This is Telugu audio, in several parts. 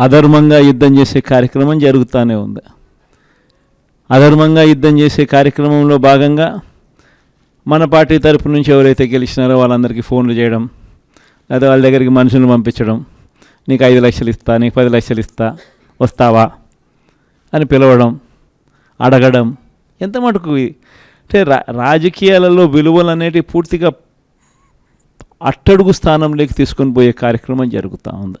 అధర్మంగా యుద్ధం చేసే కార్యక్రమం జరుగుతూనే ఉంది. అధర్మంగా యుద్ధం చేసే కార్యక్రమంలో భాగంగా మన పార్టీ తరపు నుంచి ఎవరైతే గెలిచినారో వాళ్ళందరికీ ఫోన్లు చేయడం లేదా వాళ్ళ దగ్గరికి మనుషులను పంపించడం నీకు ఐదు లక్షలు ఇస్తా నీకు పది లక్షలు ఇస్తా వస్తావా అని పిలవడం అడగడం ఎంత మటుకు అంటే రా రాజకీయాలలో విలువలు అనేటివి పూర్తిగా అట్టడుగు స్థానంలోకి తీసుకొని పోయే కార్యక్రమం జరుగుతూ ఉంది.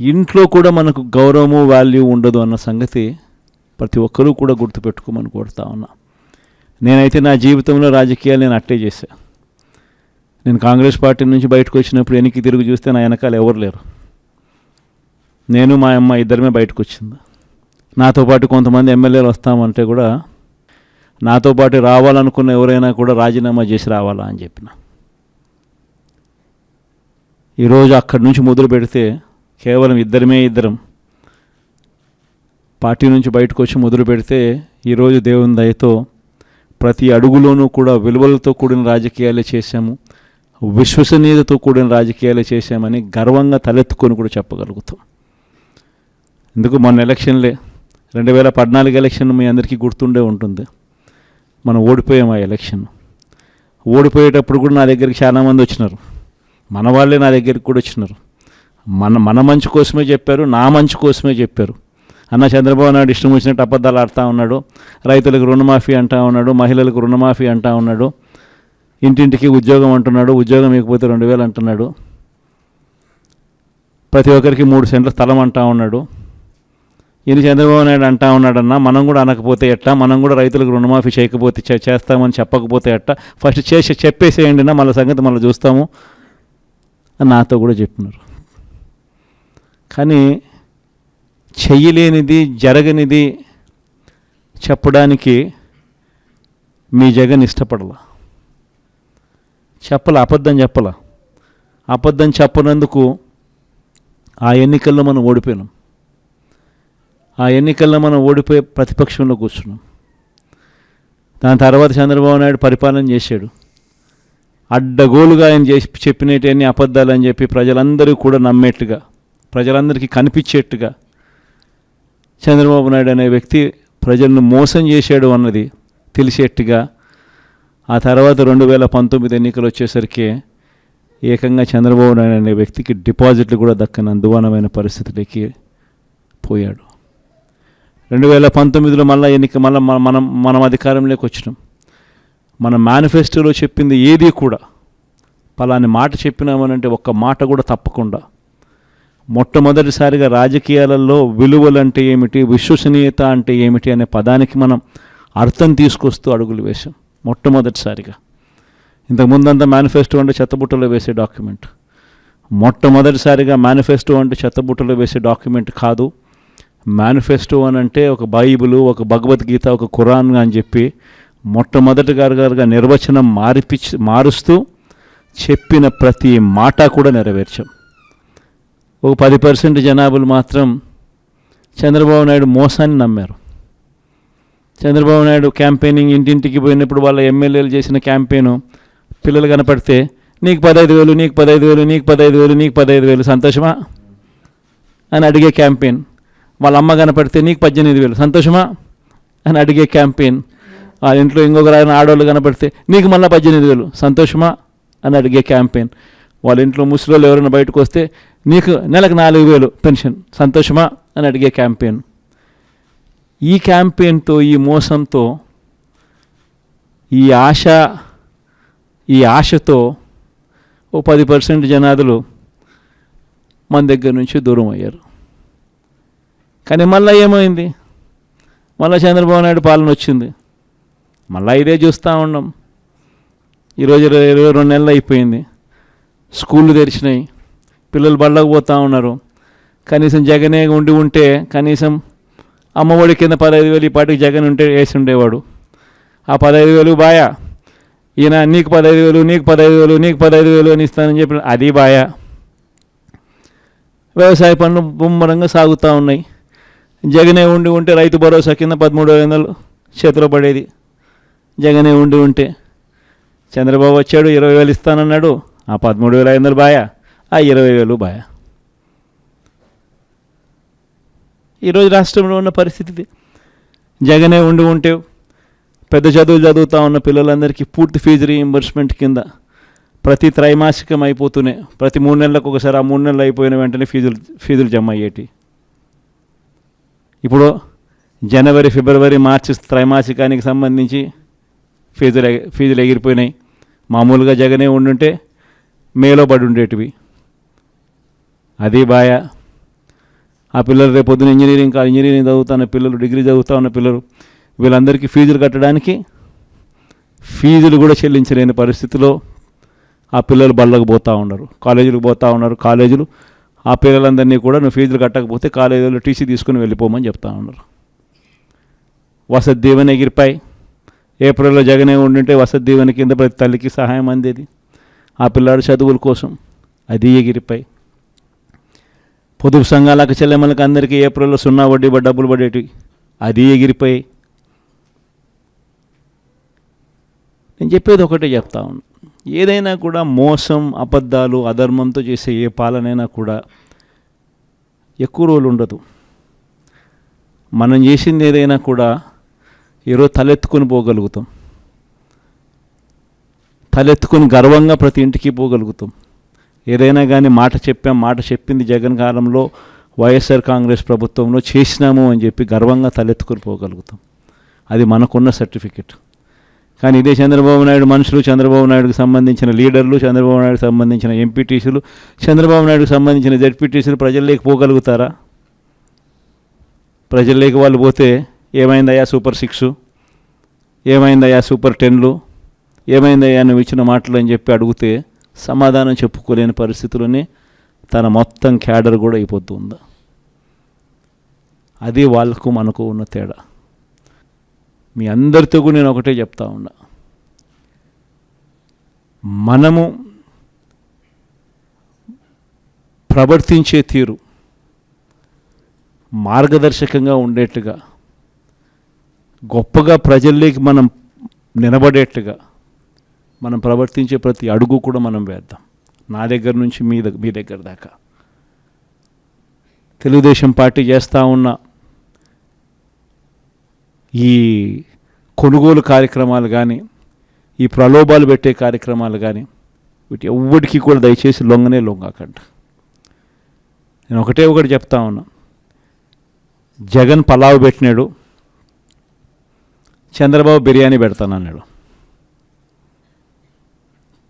ఇంట్లో కూడా మనకు గౌరవము వాల్యూ ఉండదు అన్న సంగతి ప్రతి ఒక్కరూ కూడా గుర్తుపెట్టుకోమని కోరుతా ఉన్నా. నేనైతే నా జీవితంలో రాజకీయాలు నేను అట్టే చేశా. నేను కాంగ్రెస్ పార్టీ నుంచి బయటకు వచ్చినప్పుడు వెనక్కి తిరిగి చూస్తే నా వెనకాల ఎవరు లేరు. నేను మా అమ్మ ఇద్దరమే బయటకు వచ్చింది. నాతో పాటు కొంతమంది ఎమ్మెల్యేలు వస్తామంటే కూడా నాతో పాటు రావాలనుకున్న ఎవరైనా కూడా రాజీనామా చేసి రావాలా అని చెప్పిన. ఈరోజు అక్కడి నుంచి మొదలు పెడితే కేవలం ఇద్దరమే ఇద్దరం. పార్టీ నుంచి బయటకు వచ్చి మొదలు పెడితే ఈరోజు దేవుని దయతో ప్రతి అడుగులోనూ కూడా విలువలతో కూడిన రాజకీయాలే చేశాము విశ్వసనీయతతో కూడిన రాజకీయాలే చేశామని గర్వంగా తలెత్తుకొని కూడా చెప్పగలుగుతాం. ఎందుకు మొన్న ఎలక్షన్లే రెండు వేల పద్నాలుగు ఎలక్షన్ మీ అందరికీ గుర్తుండే ఉంటుంది. మనం ఓడిపోయాం ఆ ఎలక్షన్. ఓడిపోయేటప్పుడు కూడా నా దగ్గరికి చాలామంది వచ్చినారు. మన వాళ్ళే నా దగ్గరికి కూడా వచ్చినారు. మన మన మంచి కోసమే చెప్పారు నా మంచి కోసమే చెప్పారు. అన్న చంద్రబాబు నాయుడు ఇష్టం వచ్చినట్టు అబద్ధాలు ఆడుతూ ఉన్నాడు రైతులకు రుణమాఫీ అంటా ఉన్నాడు మహిళలకు రుణమాఫీ అంటా ఉన్నాడు ఇంటింటికి ఉద్యోగం అంటున్నాడు ఉద్యోగం ఇకపోతే రెండు వేలు అంటున్నాడు ప్రతి ఒక్కరికి మూడు సెంట్ల స్థలం అంటా ఉన్నాడు. ఈయన చంద్రబాబు నాయుడు అంటా ఉన్నాడన్నా మనం కూడా అనకపోతే ఎట్టా మనం కూడా రైతులకు రుణమాఫీ చేయకపోతే చే- చేస్తామని చెప్పకపోతే ఎట్టా ఫస్ట్ చేసి చెప్పేసేయండినా మళ్ళీ సంగతి మళ్ళీ చూస్తాము అని నాతో కూడా చెప్పినారు. కానీ చెయ్యలేనిది జరగనిది చెప్పడానికి మీ జగన్ ఇష్టపడలా. చెప్పల అబద్ధం చెప్పల. అబద్ధం చెప్పనందుకు ఆ ఎన్నికల్లో మనం ఓడిపోయినాం. ఆ ఎన్నికల్లో మనం ఓడిపోయి ప్రతిపక్షంలో కూర్చున్నాం. దాని తర్వాత చంద్రబాబు నాయుడు పరిపాలన చేశాడు. అడ్డగోలుగా ఆయన చేసి చెప్పినటువంటి అబద్ధాలు అని చెప్పి ప్రజలందరూ కూడా నమ్మేట్టుగా ప్రజలందరికీ కనిపించేట్టుగా చంద్రబాబు నాయుడు అనే వ్యక్తి ప్రజలను మోసం చేశాడు అన్నది తెలిసేట్టుగా ఆ తర్వాత రెండు వేల పంతొమ్మిది ఎన్నికలు వచ్చేసరికి ఏకంగా చంద్రబాబు నాయుడు అనే వ్యక్తికి డిపాజిట్లు కూడా దక్కని అందువనమైన పరిస్థితులకి పోయాడు. రెండు వేల పంతొమ్మిదిలో మళ్ళీ ఎన్నిక మళ్ళీ మనం మనం అధికారంలోకి వచ్చినాం. మన మేనిఫెస్టోలో చెప్పింది ఏది కూడా పలాని మాట చెప్పినామనంటే ఒక్క మాట కూడా తప్పకుండా మొట్టమొదటిసారిగా రాజకీయాలలో విలువలు అంటే ఏమిటి విశ్వసనీయత అంటే ఏమిటి అనే పదానికి మనం అర్థం తీసుకొస్తూ అడుగులు వేశాం మొట్టమొదటిసారిగా. ఇంతకుముందంతా మేనిఫెస్టో అంటే చెత్తబుట్టలో వేసే డాక్యుమెంట్. మొట్టమొదటిసారిగా మేనిఫెస్టో అంటే చెత్తబుట్టలో వేసే డాక్యుమెంట్ కాదు. మేనిఫెస్టో అని అంటే ఒక బైబిలు ఒక భగవద్గీత ఒక ఖురాన్ అని చెప్పి మొట్టమొదటి గారుగా నిర్వచనం మారిపి మారుస్తూ చెప్పిన ప్రతి మాట కూడా నెరవేర్చాం. ఒక పది పర్సెంట్ జనాభాలు మాత్రం చంద్రబాబు నాయుడు మోసాన్ని నమ్మారు. చంద్రబాబు నాయుడు క్యాంపెయినింగ్ ఇంటింటికి పోయినప్పుడు వాళ్ళ ఎమ్మెల్యేలు చేసిన క్యాంపెయిన్ పిల్లలు కనపడితే నీకు పదహైదు వేలు నీకు పదహైదు వేలు నీకు పదహైదు వేలు నీకు పదహైదు వేలు సంతోషమా? అని అడిగే క్యాంపెయిన్. వాళ్ళ అమ్మ కనపడితే నీకు పద్దెనిమిది వేలు సంతోషమా? అని అడిగే క్యాంపెయిన్. వాళ్ళ ఇంట్లో ఇంకొక ఆయన ఆడవాళ్ళు కనపడితే నీకు మళ్ళీ పద్దెనిమిది వేలు సంతోషమా? అని అడిగే క్యాంపెయిన్. వాళ్ళ ఇంట్లో ముసలిలో ఎవరైనా బయటకు వస్తే నీకు నెలకు నాలుగు వేలు పెన్షన్ సంతోషమా? అని అడిగే క్యాంపెయిన్. ఈ క్యాంపెయిన్తో ఈ మోసంతో ఈ ఆశ ఈ ఆశతో ఓ పది పర్సెంట్ జనాదులు మన దగ్గర నుంచి దూరం అయ్యారు. కానీ మళ్ళీ ఏమైంది? మళ్ళీ చంద్రబాబు నాయుడు పాలన వచ్చింది. మళ్ళీ ఇదే చూస్తూ ఉన్నాం. ఈరోజు ఇరవై ఇరవై రెండు నెలలు అయిపోయింది. స్కూళ్ళు తెరిచినాయి. పిల్లలు బళ్ళకు పోతూ ఉన్నారు. కనీసం జగనే ఉండి ఉంటే కనీసం అమ్మఒడి కింద పదహైదు వేలు ఈ పాటికి జగన్ ఉంటే వేసి ఉండేవాడు. ఆ పదహైదు వేలు బాయా? ఈయన నీకు పదహైదు వేలు నీకు పదహైదు వేలు నీకు పదహైదు వేలు అని ఇస్తానని చెప్పి అది బాయా? వ్యవసాయ పనులు ముమ్మరంగా సాగుతూ ఉన్నాయి. జగనే ఉండి ఉంటే రైతు భరోసా కింద పదమూడు వందలు చేతిలో పడేది. జగనే ఉండి ఉంటే చంద్రబాబు వచ్చాడు ఇరవై వేలు ఇస్తానన్నాడు. ఆ పదమూడు వేల ఐదు వందలు బాయా? ఆ ఇరవై వేలు బాయా? ఈరోజు రాష్ట్రంలో ఉన్న పరిస్థితి జగనే ఉండి ఉంటే పెద్ద చదువులు చదువుతూ ఉన్న పిల్లలందరికీ పూర్తి ఫీజు రీఇంబర్స్మెంట్ కింద ప్రతి త్రైమాసికం అయిపోతూనే ప్రతి మూడు నెలలకు ఒకసారి ఆ మూడు నెలలు అయిపోయిన వెంటనే ఫీజులు ఫీజులు జమ అయ్యేటి. ఇప్పుడు జనవరి ఫిబ్రవరి మార్చి త్రైమాసికానికి సంబంధించి ఫీజులు ఫీజులు ఎగిరిపోయినాయి. మామూలుగా జగనే ఉండుంటే మేలో పడి ఉండేటివి. అది బాయ. ఆ పిల్లలు రేపు పొద్దున ఇంజనీరింగ్ కా- ఇంజనీరింగ్ చదువుతున్న పిల్లలు డిగ్రీ చదువుతా ఉన్న పిల్లలు వీళ్ళందరికీ ఫీజులు కట్టడానికి ఫీజులు కూడా చెల్లించలేని పరిస్థితిలో ఆ పిల్లలు బళ్ళకు పోతూ ఉన్నారు. కాలేజీలకు పోతూ ఉన్నారు. కాలేజీలు ఆ పిల్లలందరినీ కూడా నువ్వు ఫీజులు కట్టకపోతే కాలేజీలో టీసీ తీసుకుని వెళ్ళిపోమని చెప్తా ఉన్నారు. వసతి దీవెన ఎగిరిపాయి. ఏప్రిల్లో జగనే ఉండింటే వసతి దీవెన కింద ప్రతి తల్లికి సహాయం అందేది. ఆ పిల్లాడు చదువుల కోసం. అది ఎగిరిపాయి. పొదుపు సంఘాలకు చెల్లెమ్మలకు అందరికీ ఏప్రిల్లో సున్నా వడ్డీ డబ్బులు పడేటివి. అది ఎగిరిపోయి. నేను చెప్పేది ఒకటే చెప్తా ఉన్నాను ఏదైనా కూడా మోసం అబద్ధాలు అధర్మంతో చేసే ఏ పాలనైనా కూడా ఎక్కువ రోజులు ఉండదు. మనం చేసింది ఏదైనా కూడా ఈరోజు తలెత్తుకొని పోగలుగుతాం. తలెత్తుకొని గర్వంగా ప్రతి ఇంటికి పోగలుగుతాం. ఏదైనా కానీ మాట చెప్పాం మాట చెప్పింది జగన్ కాలంలో వైఎస్ఆర్ కాంగ్రెస్ ప్రభుత్వంలో చేసినాము అని చెప్పి గర్వంగా తలెత్తుకొని పోగలుగుతాం. అది మనకున్న సర్టిఫికెట్. కానీ ఇదే చంద్రబాబు నాయుడు మనుషులు చంద్రబాబు నాయుడుకి సంబంధించిన లీడర్లు చంద్రబాబు నాయుడుకు సంబంధించిన ఎంపీటీసీలు చంద్రబాబు నాయుడుకి సంబంధించిన జడ్పీటీసీలు ప్రజల్లోకి పోగలుగుతారా? ప్రజల్లోకి వాళ్ళు పోతే ఏమైందయ్యా సూపర్ సిక్స్? ఏమైందయ్యా సూపర్ టెన్లు? ఏమైందయ్యా నువ్వు ఇచ్చిన మాటలు అని చెప్పి అడిగితే సమాధానం చెప్పుకోలేని పరిస్థితుల్లోనే తన మొత్తం క్యాడర్ కూడా అయిపోతుంది అది వాళ్ళకు మనకు ఉన్న తేడా. మీ అందరితో కూడా నేను ఒకటే చెప్తా ఉన్నా. మనము ప్రవర్తించే తీరు మార్గదర్శకంగా ఉండేట్టుగా గొప్పగా ప్రజల్లోకి మనం నిలబడేట్టుగా మనం ప్రవర్తించే ప్రతి అడుగు కూడా మనం వేద్దాం. నా దగ్గర నుంచి మీ దగ్గర మీ దగ్గర దాకా. తెలుగుదేశం పార్టీ చేస్తూ ఉన్న ఈ కొనుగోలు కార్యక్రమాలు కానీ ఈ ప్రలోభాలు పెట్టే కార్యక్రమాలు కానీ వీటి ఎవ్వడికి కూడా దయచేసి లొంగనే లొంగాకండి. నేను ఒకటే ఒకటి చెప్తా ఉన్నా. జగన్ పలావ్ పెట్టినాడు. చంద్రబాబు బిర్యానీ పెడతానన్నాడు.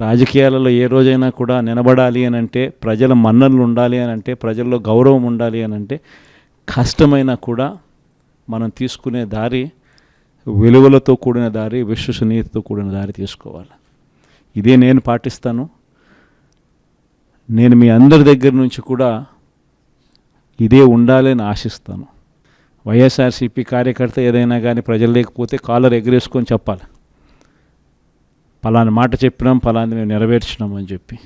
రాజకీయాలలో ఏ రోజైనా కూడా నిలబడాలి అని అంటే ప్రజల మన్ననలు ఉండాలి అని అంటే ప్రజల్లో గౌరవం ఉండాలి అని అంటే కష్టమైనా కూడా మనం తీసుకునే దారి విలువలతో కూడిన దారి విశ్వసనీయతతో కూడిన దారి తీసుకోవాలి. ఇదే నేను పాటిస్తాను. నేను మీ అందరి దగ్గర నుంచి కూడా ఇదే ఉండాలని ఆశిస్తాను. వైఎస్ఆర్సీపీ కార్యకర్త ఏదైనా కానీ ప్రజలు లేకపోతే కాలర్ ఎగరేసుకొని చెప్పాలి. పలాని మాట చెప్పినాం పలాని మేము నెరవేర్చినాం అని చెప్పి.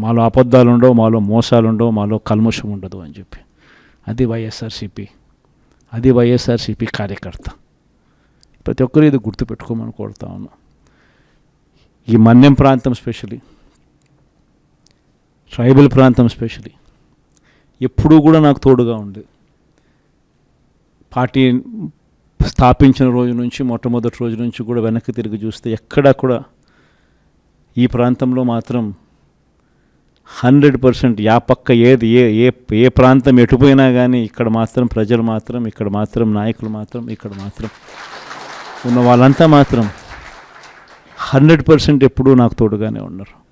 మాలో అబద్ధాలు ఉండవు మాలో మోసాలు ఉండవు మాలో కల్ముషం ఉండదు అని చెప్పి. అది వైఎస్ఆర్సిపి. అది వైఎస్ఆర్సిపి కార్యకర్త. ప్రతి ఒక్కరు ఇది గుర్తుపెట్టుకోమని కోరుతా ఉన్నా. ఈ మన్యం ప్రాంతం స్పెషలీ ట్రైబల్ ప్రాంతం స్పెషలీ ఎప్పుడూ కూడా నాకు తోడుగా ఉంది పార్టీ స్థాపించిన రోజు నుంచి మొట్టమొదటి రోజు నుంచి కూడా వెనక్కి తిరిగి చూస్తే ఎక్కడా కూడా ఈ ప్రాంతంలో మాత్రం హండ్రెడ్ పర్సెంట్ యా పక్క ఏది ఏ ఏ ఏ ప్రాంతం ఎటుపోయినా కానీ ఇక్కడ మాత్రం ప్రజలు మాత్రం ఇక్కడ మాత్రం నాయకులు మాత్రం ఇక్కడ మాత్రం ఉన్న వాళ్ళంతా మాత్రం హండ్రెడ్ పర్సెంట్ ఎప్పుడూ నాకు తోడుగానే ఉన్నారు.